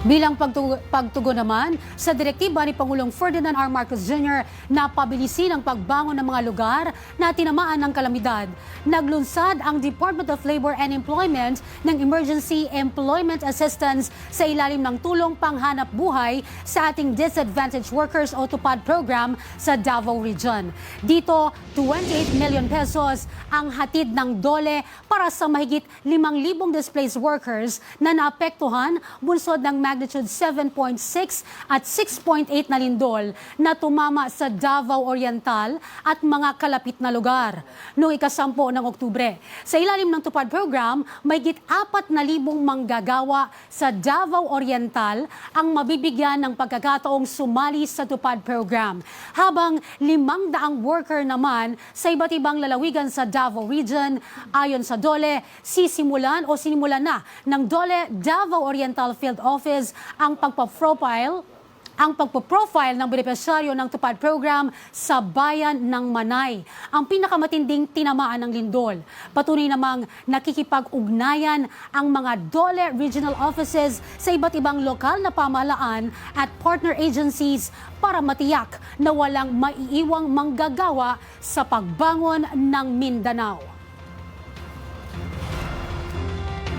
Bilang pagtugon, pagtugon naman sa direktiba ni Pangulong Ferdinand R. Marcos Jr. na pabilisin ang pagbangon ng mga lugar na tinamaan ng kalamidad, naglunsad ang Department of Labor and Employment ng Emergency Employment Assistance sa ilalim ng tulong panghanap buhay sa ating Disadvantaged Workers o TUPAD program sa Davao Region. Dito, 28 million pesos ang hatid ng DOLE para sa mahigit 5,000 displaced workers na naapektuhan bunsod ng magnitude 7.6 at 6.8 na lindol na tumama sa Davao Oriental at mga kalapit na lugar. Noong ikasampo ng Oktubre, sa ilalim ng Tupad Program, may git 4,000 manggagawa sa Davao Oriental ang mabibigyan ng pagkakataong sumali sa Tupad Program. Habang 500 worker naman sa iba't ibang lalawigan sa Davao Region, ayon sa DOLE, sisimulan o sinimulan na ng DOLE Davao Oriental Field Office ang pagpa-profile ang pagpo-profile ng benepisyaryo ng Tupad Program sa bayan ng Manay, ang pinakamatinding tinamaan ng lindol. Patuloy namang nakikipag-ugnayan ang mga DOLE regional offices sa iba't ibang lokal na pamahalaan at partner agencies para matiyak na walang maiiwang manggagawa sa pagbangon ng Mindanao.